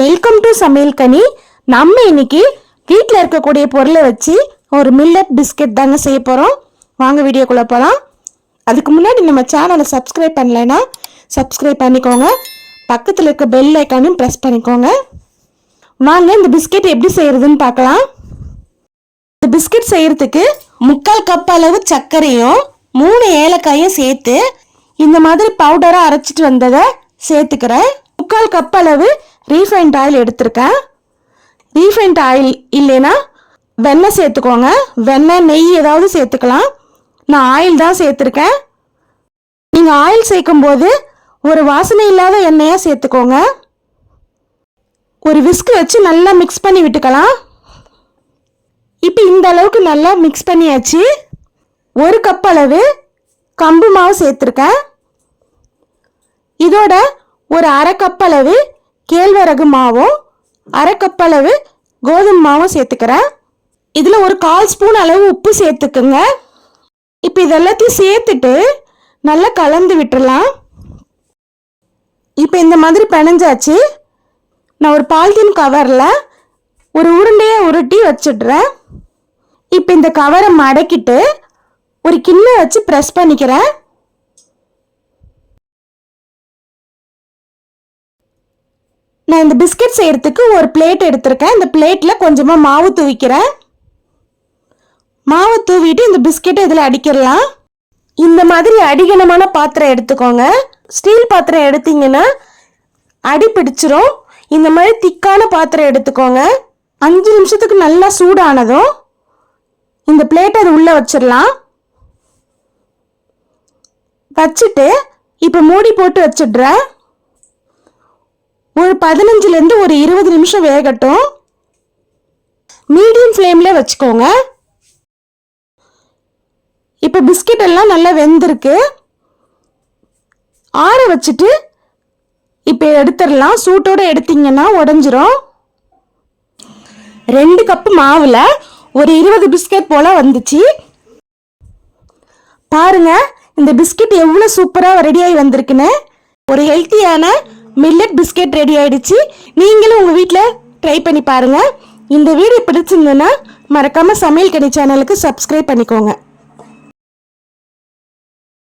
Welcome to சமையல் கனி. நம்ம இன்னைக்கு வீட்டில் இருக்கக்கூடிய பொருளை வச்சு ஒரு மில்லட் பிஸ்கெட் தாங்க செய்ய போகிறோம் வாங்க வீடியோக்குள்ளே போகலாம் அதுக்கு முன்னாடி நம்ம சேனலை சப்ஸ்கிரைப் பண்ணலைன்னா சப்ஸ்கிரைப் பண்ணிக்கோங்க. பக்கத்தில் இருக்க பெல் ஐக்கானும் ப்ரெஸ் பண்ணிக்கோங்க. வாங்க இந்த பிஸ்கெட் எப்படி செய்கிறதுன்னு பார்க்கலாம். இந்த பிஸ்கெட் செய்கிறதுக்கு முக்கால் கப் அளவு சர்க்கரையும் மூணு ஏலக்காயும் சேர்த்து இந்த மாதிரி பவுடராக அரைச்சிட்டு வந்ததை சேர்த்துக்கிறேன். முக்கால் கப் அளவு ரீஃபைண்ட் ஆயில் எடுத்திருக்கேன். ரீஃபைண்ட் ஆயில் இல்லைன்னா வெண்ணெய் சேர்த்துக்கோங்க. வெண்ணெய் நெய் ஏதாவது சேர்த்துக்கலாம். நான் ஆயில் தான் சேர்த்துருக்கேன். நீங்கள் ஆயில் சேர்க்கும்போது ஒரு வாசனை இல்லாத எண்ணெயாக சேர்த்துக்கோங்க. ஒரு விஸ்க் வச்சு நல்லா மிக்ஸ் பண்ணி விட்டுக்கலாம். இப்போ இந்த அளவுக்கு நல்லா மிக்ஸ் பண்ணியாச்சு. ஒரு கப் அளவு கம்பு மாவு சேர்த்துருக்கேன். இதோட ஒரு அரை கப் அளவு கேழ்வரகு மாவும் அரைக்கப்பளவு கோதுமை மாவும் சேர்த்துக்கிறேன். இதில் ஒரு கால் ஸ்பூன் அளவு உப்பு சேர்த்துக்குங்க. இப்போ இதெல்லாத்தையும் சேர்த்துட்டு நல்லா கலந்து விட்டுறலாம். இப்போ இந்த மாதிரி பிணைஞ்சாச்சு. நான் ஒரு பால்தீன் கவரில் ஒரு உருண்டையை உருட்டி வச்சிடுறேன். இப்போ இந்த கவரை மடக்கிட்டு ஒரு கிண்ணை வச்சு ப்ரெஸ் பண்ணிக்கிறேன். நான் இந்த பிஸ்கட் செய்யறதுக்கு ஒரு பிளேட் எடுத்திருக்கேன். இந்த பிளேட்டில் கொஞ்சமாக மாவு தூவிக்கிறேன். மாவு தூவிட்டு இந்த பிஸ்கெட்டை இதில் அடிக்கிடலாம் இந்த மாதிரி அடிகனமான பாத்திரம் எடுத்துக்கோங்க. ஸ்டீல் பாத்திரம் எடுத்தீங்கன்னா அடி பிடிச்சிரும். இந்த மாதிரி திக்கான பாத்திரம் எடுத்துக்கோங்க. அஞ்சு நிமிஷத்துக்கு நல்லா சூடானதும் இந்த பிளேட்டை அது உள்ளே வச்சிடலாம். வச்சுட்டு இப்போ மூடி போட்டு வச்சிடுறேன். ஒரு பதினஞ்சுலேருந்து ஒரு இருபது நிமிஷம் வேகட்டும். மீடியம் ஃப்ளேமில் வச்சுக்கோங்க. இப்போ பிஸ்கெட் எல்லாம் நல்லா வெந்திருக்கு. ஆற வச்சுட்டு இப்போ எடுத்துடலாம். சூட்டோடு எடுத்தீங்கன்னா உடஞ்சிரும். ரெண்டு கப்பு மாவில் ஒரு இருபது பிஸ்கெட் போல் வந்துச்சு. பாருங்க இந்த பிஸ்கெட் எவ்வளோ சூப்பராக ரெடியாகி வந்திருக்குன்னு. ஒரு ஹெல்த்தியான மில்லட் பிஸ்கெட் ரெடி ஆயிடுச்சு. நீங்களும் உங்கள் வீட்டில் ட்ரை பண்ணி பாருங்க. இந்த வீடியோ பிடிச்சிருந்ததுன்னா மறக்காமல் சமையல் கனி சேனலுக்கு சப்ஸ்கிரைப் பண்ணிக்கோங்க.